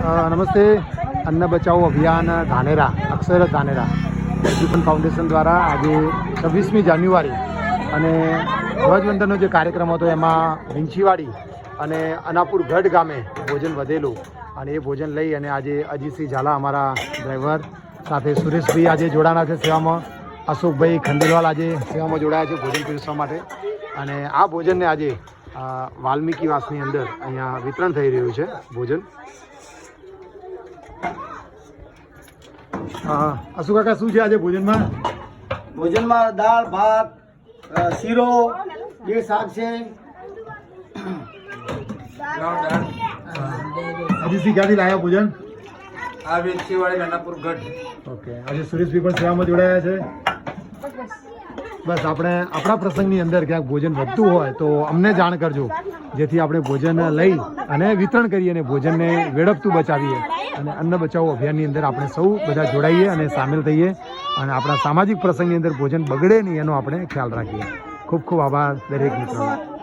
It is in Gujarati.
નમસ્તે. અન્ન બચાવો અભિયાન ધાનેરા, અક્ષર ધાનેરા. એજ્યુપન ફાઉન્ડેશન દ્વારા આજે છવ્વીસમી જાન્યુઆરી અને ધ્વજવંદનનો જે કાર્યક્રમ હતો એમાં વિંછીવાડી અને અનાપુર ગઢ ગામે ભોજન વધેલું અને એ ભોજન લઈ અને આજે અજીતસિંહ ઝાલા અમારા ડ્રાઈવર સાથે સુરેશભાઈ આજે જોડાના છે સેવામાં. અશોકભાઈ ખંડેલવાલ આજે સેવામાં જોડાયા છે ભોજન પીરસવા માટે. અને આ ભોજનને આજે વાલ્મીકી વાસની અંદર અહીંયા વિતરણ થઈ રહ્યું છે ભોજન. અ, અશોક કાકા શું છે આજે ભોજનમાં? ભોજનમાં દાળ ભાત શીરો બે શાક છે. અજીતસિંહ ક્યાંથી લાયા ભોજન? આ વેચીવાળી નાનાપુર ગઢ. ઓકે. આજે સુરેશભાઈ પણ સેવામાં જોડાયા છે. બસ આપણે આપણા પ્રસંગની અંદર ક્યાંક ભોજન વધતું હોય તો અમને જાણ કરજો. જેથી આપણે ભોજન લઈ અને વિતરણ કરીએ અને ભોજનને વેડપતું બચાવીએ. અને અન્ન બચાવો અભિયાનની અંદર આપણે સૌ બધા જોડાઈએ અને સામેલ થઈએ અને આપણા સામાજિક પ્રસંગની અંદર ભોજન બગડે નહીં એનો આપણે ખ્યાલ રાખીએ. ખૂબ ખૂબ આભાર દરેક મિત્રોનો.